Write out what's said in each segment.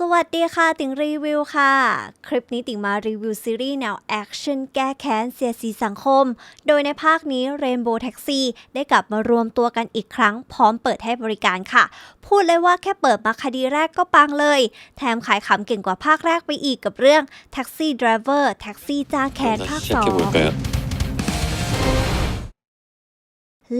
สวัสดีค่ะ ติ๋งรีวิวค่ะ คลิปนี้ติ๋งมารีวิวซีรีส์แนวแอคชั่นแก้แค้นเสียสีสังคม โดยในภาคนี้ Rainbow Taxi ได้กลับมารวมตัวกันอีกครั้ง พร้อมเปิดให้บริการค่ะ พูดเลยว่าแค่เปิดมาคดีแรกก็ปังเลย แถมขายขำเก่งกว่าภาคแรกไปอีกกับเรื่อง Taxi Driver Taxi จ้าแค้นภาคสอง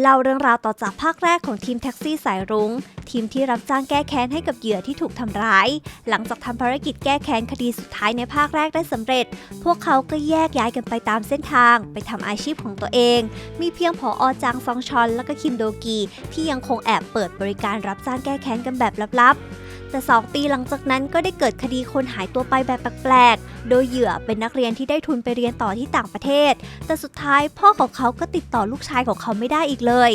เล่าเรื่องราวต่อจากภาคแรกของทีมแท็กซี่สายรุง้ง ทีมที่รับจ้างแก้แค้นให้กับเหยื่อที่ถูกทำร้าย หลังจากทำภารกิจแก้แค้นคดีสุดท้ายในภาคแรกได้สำเร็จ พวกเขาก็แยกย้ายกันไปตามเส้นทาง ไปทำอาชีพของตัวเอง มีเพียงผออจางซองชอน และก็คิมโดกี ที่ยังคงแอบเปิดบริการรับจ้างแก้แค้นกันแบบลับๆ แต่ 2 ปีหลังจากนั้นก็ได้เกิดคดีคนหายตัวไปแบบแปลกๆ โดยเหยื่อเป็นนักเรียนที่ได้ทุนไปเรียนต่อที่ต่างประเทศ แต่สุดท้ายพ่อของเขาก็ติดต่อลูกชายของเขาไม่ได้อีกเลย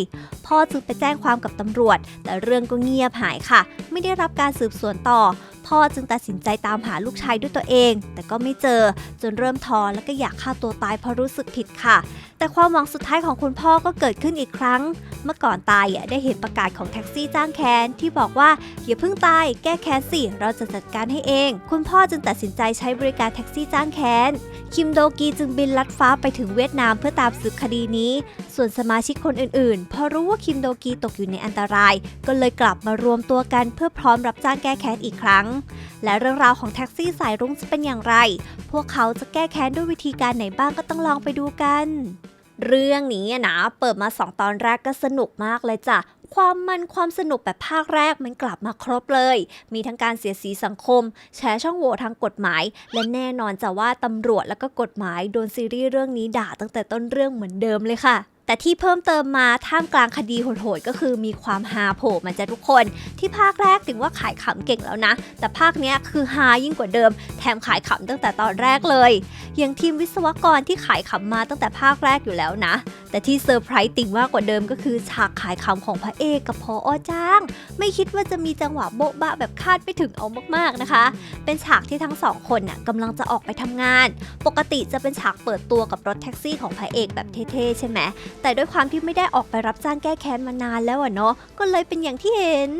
พ่อจึงไปแจ้งความกับตำรวจ แต่เรื่องก็เงียบหายค่ะ ไม่ได้รับการสืบสวนต่อ พ่อจึงตัดสินใจตามหาลูกชายด้วยตัวเอง แต่ก็ไม่เจอจนเริ่มท้อแล้วก็อยากฆ่าตัวตายเพราะรู้สึกผิดค่ะ แต่ความหวังสุดท้ายของคุณพ่อก็เกิดขึ้นอีกครั้ง เมื่อก่อนตายได้เห็นประกาศของแท็กซี่จ้างแค้นที่บอกว่าอย่าเพิ่งตายแก้แค้นสิเราจะจัดการให้เอง คุณพ่อจึงตัดสินใจใช้บริการแท็กซี่จ้างแค้น คิมโดกีจึงบินลัดฟ้าไปถึงเวียดนามเพื่อตามสืบคดีนี้ ส่วนสมาชิกคนอื่นๆ พอรู้ว่าคิมโดกีตกอยู่ในอันตราย ก็เลยกลับมารวมตัวกันเพื่อพร้อมรับจ้างแก้แค้นอีกครั้ง และเรื่องราวของแท็กซี่สายรุ้งจะเป็นอย่างไร พวกเขาจะแก้แค้นด้วยวิธีการไหนบ้างก็ต้องลองไปดูกัน เรื่องนี้นะเปิดมา 2 ตอนแรกก็สนุกมากเลยจ้ะความมันความสนุกแบบภาคแรกมันกลับมาครบเลย มีทั้งการเสียสีสังคม แชร์ช่องโหว่ทางกฎหมาย และแน่นอนจะว่าตำรวจแล้วก็กฎหมายโดนซีรีส์เรื่องนี้ด่าตั้งแต่ต้นเรื่องเหมือนเดิมเลยค่ะ แต่ที่เพิ่มเติมมาท่ามกลางคดีโหดๆก็คือมีความฮาโผล่มาจะทุกคน ที่ภาคแรกถึงว่าขายขำเก่งแล้วนะ แต่ภาคเนี้ยคือฮายิ่งกว่าเดิม แถมขายขำตั้งแต่ตอนแรกเลยอย่างทีมวิศวกรที่ขายขำมาตั้งแต่ภาคแรกอยู่แล้วนะ แต่ที่เซอร์ไพรส์ติ่งมากกว่าเดิมก็คือฉากขายขำของพระเอกกับพออจ้าง ไม่คิดว่าจะมีจังหวะโบ๊ะบะแบบคาดไม่ถึงเอามากๆนะคะ เป็นฉากที่ทั้งสองคนน่ะกำลังจะออกไปทำงาน ปกติจะเป็นฉากเปิดตัวกับรถแท็กซี่ของพระเอกแบบเท่ๆใช่ไหมแต่ด้วยความที่ไม่ได้ออกไปรับจ้างแก้แค้นมานานแล้วอะเนาะก็เลยเป็นอย่างที่เห็น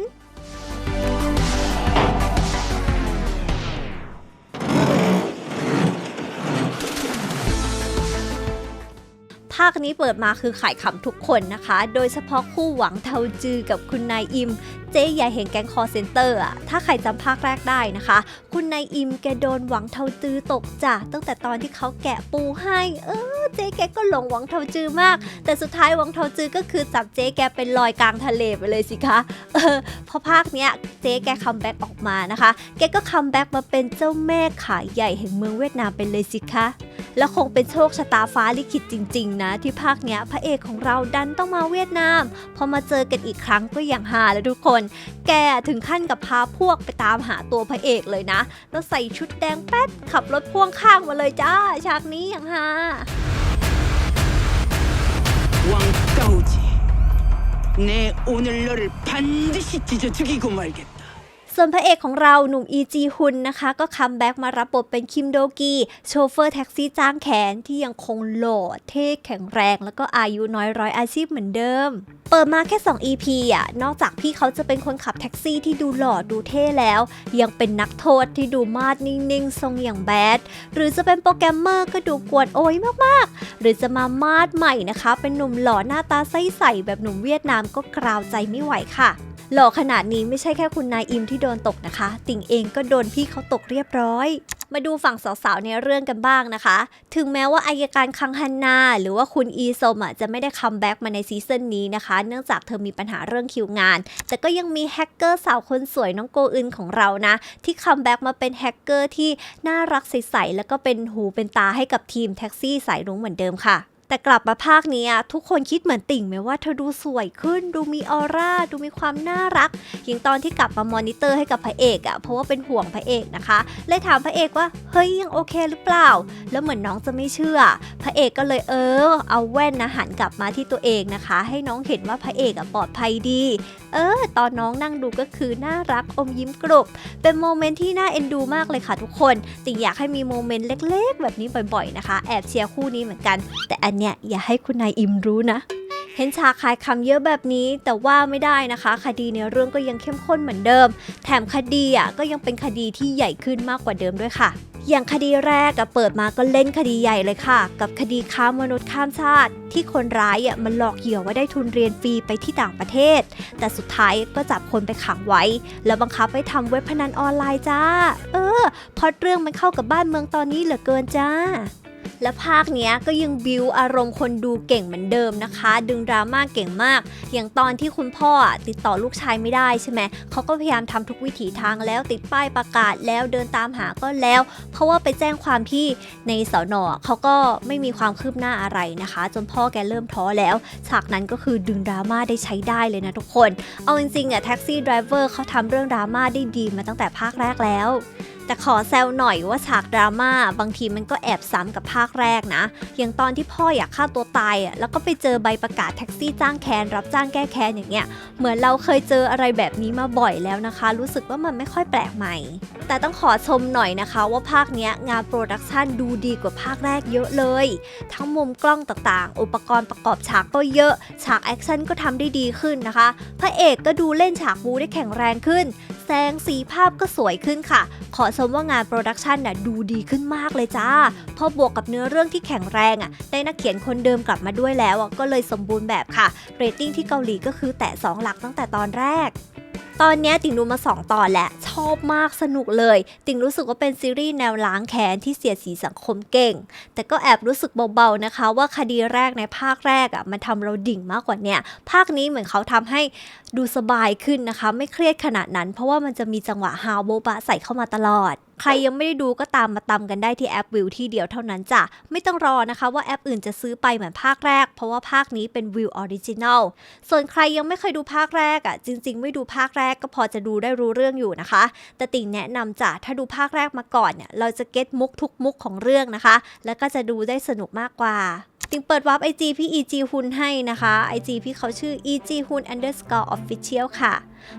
ภาคนี้เปิดมาคือขายขำทุกคนนะคะ โดยเฉพาะคู่หวังเทาจือกับคุณนายอิมเจ๊ใหญ่แห่งแก๊งคอเซนเตอร์อะถ้าใครจำภาคแรกได้นะคะ คุณนายอิมแกโดนหวังเทาจือตกจ้ะตั้งแต่ตอนที่เขาแกะปูให้ เออเจ๊แกก็หลงหวังเทาจือมาก แต่สุดท้ายหวังเทาจือก็คือจับเจ๊แกเป็นลอยกลางทะเลไปเลยสิคะ เออพอภาคเนี้ยเจ๊แกคัมแบ็กออกมานะคะ แกก็คัมแบ็กมาเป็นเจ้าแม่ขายใหญ่แห่งเมืองเวียดนามไปเลยสิคะแล้วคงเป็นโชคชะตาฟ้าลิขิตจริง ๆ นะ ที่ภาคเนี้ยพระเอกของเราดันต้องมาเวียดนาม พอมาเจอกันอีกครั้งก็อย่างฮาแล้วทุกคแกถึงขั้นกับพาพวกไปตามหาตัวพระเอกเลยนะ แล้วใส่ชุดแดงแป๊ดขับรถพ่วงข้างมาเลยจ้า ฉากนี้อย่างฮา 왕따오지 내 오늘 너를 반드시 찢어 죽이고 말겠다 ส่วนพระเอกของเราหนุ่มอีจีฮุนนะคะ ก็คัมแบ็กมารับบทเป็นคิมโดกีโชเฟอร์แท็กซี่จ้างแขนที่ยังคงหล่อเท่แข็งแรง แล้วก็อายุน้อยร้อยอาชีพเหมือนเดิม เปิดมาแค่ 2 EP อะ นอกจากพี่เขาจะเป็นคนขับแท็กซี่ที่ดูหล่อดูเท่แล้ว ยังเป็นนักโทษที่ดูมาดนิ่งๆ ทรงอย่างแบด หรือจะเป็นโปรแกรมเมอร์ก็ดูกวนโอยมากๆ หรือจะมามาดใหม่นะคะ เป็นหนุ่มหล่อหน้าตาใสๆแบบหนุ่มเวียดนามก็กราวใจไม่ไหวค่ะ หล่อขนาดนี้ไม่ใช่แค่คุณนายอิมที่โดนตกนะคะ ติ่งเองก็โดนพี่เขาตกเรียบร้อย มาดูฝั่งสาวๆในเรื่องกันบ้างนะคะ ถึงแม้ว่าอายการคังฮันนา หรือว่าคุณอีซมอะจะไม่ได้คัมแบ็กมาในซีซั่นนี้นะคะ เนื่องจากเธอมีปัญหาเรื่องคิวงาน แต่ก็ยังมีแฮกเกอร์สาวคนสวยน้องโกอึนของเรานะ ที่คัมแบ็กมาเป็นแฮกเกอร์ที่น่ารักใสๆแล้วก็เป็นหูเป็นตาให้กับทีมแท็กซี่สายรุ้งเหมือนเดิมค่ะ แต่กลับมาภาคนี้อะทุกคนคิดเหมือนติ่งไหมว่าเธอดูสวยขึ้น ดูมีออร่า ดูมีความน่ารักอย่างตอนที่กลับมามอนิเตอร์ให้กับพระเอกอะเพราะว่าเป็นห่วงพระเอกนะคะเลยถามพระเอกว่าเฮ้ยยังโอเคหรือเปล่า แล้วเหมือนน้องจะไม่เชื่อ พระเอกก็เลยเออ เอาแว่นนะหันกลับมาที่ตัวเองนะคะ ให้น้องเห็นว่าพระเอกอะปลอดภัยดี เออ ตอนน้องนั่งดูก็คือน่ารักอมยิ้มกรุบเป็นโมเมนต์ที่น่าเอ็นดูมากเลยค่ะทุกคนติ่งอยากให้มีโมเมนต์เล็ก ๆ แบบนี้บ่อยๆนะคะ แอบเชียร์คู่นี้เหมือนกัน แต่อันเนี้ยอย่าให้คุณนายอิมรู้นะ เห็นฉากขายคำเยอะแบบนี้แต่ว่าไม่ได้นะคะ คดีในเรื่องก็ยังเข้มข้นเหมือนเดิม แถมคดีอะก็ยังเป็นคดีที่ใหญ่ขึ้นมากกว่าเดิมด้วยค่ะอย่างคดีแรกอะเปิดมาก็เล่นคดีใหญ่เลยค่ะ กับคดีค้ามนุษย์ข้ามชาติ ที่คนร้ายอะมันหลอกเหยื่อว่าได้ทุนเรียนฟรีไปที่ต่างประเทศ แต่สุดท้ายก็จับคนไปขังไว้ แล้วบังคับให้ทำเว็บพนันออนไลน์จ้า เออพอเรื่องมันเข้ากับบ้านเมืองตอนนี้เหลือเกินจ้า และภาคเนี้ยก็ยังบิวอารมณ์คนดูเก่งเหมือนเดิมนะคะ ดึงดราม่าเก่งมาก อย่างตอนที่คุณพ่อติดต่อลูกชายไม่ได้ใช่ไหมเขาก็พยายามทำทุกวิถีทางแล้วติดป้ายประกาศแล้วเดินตามหาก็แล้ว เพราะว่าไปแจ้งความที่ในสอนอเขาก็ไม่มีความคืบหน้าอะไรนะคะ จนพ่อแกเริ่มท้อแล้วฉากนั้นก็คือดึงดราม่าได้ใช้ได้เลยนะทุกคน เอาจริงๆอะแท็กซี่ดรเวอร์เขาทำเรื่องดราม่าได้ดีมาตั้งแต่ภาคแรกแล้ว แต่ขอแซวหน่อยว่าฉากดราม่าบางทีมันก็แอบซ้ำกับภาคแรกนะ อย่างตอนที่พ่ออยากฆ่าตัวตายอะแล้วก็ไปเจอใบประกาศแท็กซี่จ้างแคนรับจ้างแก้แค้นอย่างเงี้ย เหมือนเราเคยเจออะไรแบบนี้มาบ่อยแล้วนะคะ รู้สึกว่ามันไม่ค่อยแปลกใหม่ แต่ต้องขอชมหน่อยนะคะว่าภาคเนี้ยงานโปรดักชันดูดีกว่าภาคแรกเยอะเลย ทั้งมุมกล้องต่างๆ อุปกรณ์ประกอบฉากก็เยอะ ฉากแอคชั่นก็ทำได้ดีขึ้นนะคะ พระเอกก็ดูเล่นฉากบูได้แข็งแรงขึ้น แสงสีภาพก็สวยขึ้นค่ะ ขอชมว่างานโปรดักชันน่ะดูดีขึ้นมากเลยจ้า พอบวกกับเนื้อเรื่องที่แข็งแรงอะได้นักเขียนคนเดิมกลับมาด้วยแล้วก็เลยสมบูรณ์แบบค่ะ เรตติ้งที่เกาหลีก็คือแตะ2หลักตั้งแต่ตอนแรก ตอนนี้ติ่งดูมา 2 ตอนแหละ ชอบมากสนุกเลย ติ่งรู้สึกว่าเป็นซีรีส์แนวล้างแค้นที่เสียสีสังคมเก่ง แต่ก็แอบรู้สึกเบาๆนะคะ ว่าคดีแรกในภาคแรกอะมันทำเราดิ่งมากกว่าเนี่ย ภาคนี้เหมือนเขาทำให้ดูสบายขึ้นนะคะ ไม่เครียดขนาดนั้น เพราะว่ามันจะมีจังหวะฮาวโบบะใส่เข้ามาตลอด ใครยังไม่ได้ดูก็ตามมาตำกันได้ที่แอปวิวที่เดียวเท่านั้นจ้ะ ไม่ต้องรอนะคะว่าแอปอื่นจะซื้อไปเหมือนภาคแรก เพราะว่าภาคนี้เป็นวิวออริจินัลส่วนใครยังไม่เคยดูภาคแรกอะ จริง ๆ ไม่ดูภาคแรกก็พอจะดูได้รู้เรื่องอยู่นะคะ แต่ติ่งแนะนำจ้ะถ้าดูภาคแรกมาก่อนเนี่ยเราจะเก็ตมุกทุกมุกของเรื่องนะคะ แล้วก็จะดูได้สนุกมากกว่า ติงเปิดวาร์ปไอจีพี่ EG ฮุนให้นะคะ IG พี่เขาชื่อ EG ฮุน underscore official ค่ะ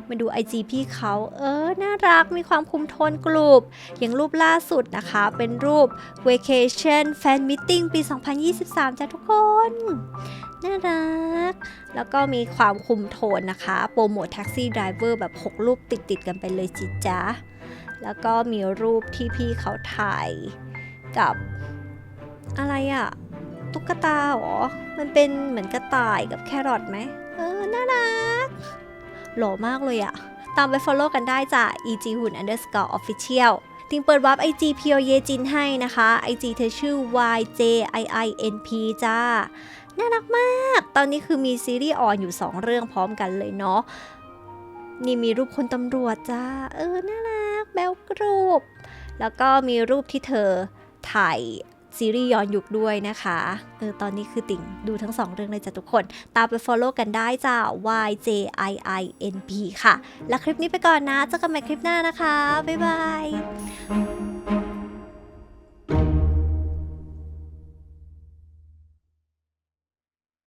มาดู IG พี่เขาเออ น่ารักมีความคุมโทนกลุ่มอย่างรูปล่าสุดนะคะ เป็นรูป vacation fan meeting ปี 2023 จ้ะทุกคน น่ารัก แล้วก็มีความคุมโทนนะคะ โปรโมทแท็กซี่ไดรเวอร์แบบ 6 รูปติด ๆ กันไปเลยจิจ๊ะแล้วก็มีรูปที่พี่เขาถ่ายกับอะไรอะ ตุ๊กตาหรอ มันเป็นเหมือนกระต่ายกับแครอทไหม เออ น่ารัก หล่อมากเลยอะตามไป follow กันได้จ้ะ EG หุ่น underscore official ติงเปิดวับ IG เพียวเยจินให้นะคะ IG เธอชื่อ YJIINP จ้า น่ารักมาก ตอนนี้คือมีซีรีส์ออนอยู่ 2 เรื่องพร้อมกันเลยเนาะ นี่มีรูปคนตำรวจจ้า เออ น่ารัก แบลกรูป แล้วก็มีรูปที่เธอถ่าย ซีรีส์ย้อนยุคด้วยนะคะเออตอนนี้คือติ่งดูทั้งสองเรื่องเลยจ้ะทุกคน ตามไป follow กันได้จ้า YJIINP ค่ะ แล้วคลิปนี้ไปก่อนนะเจอกันใหม่คลิปหน้านะคะ บ๊ายบาย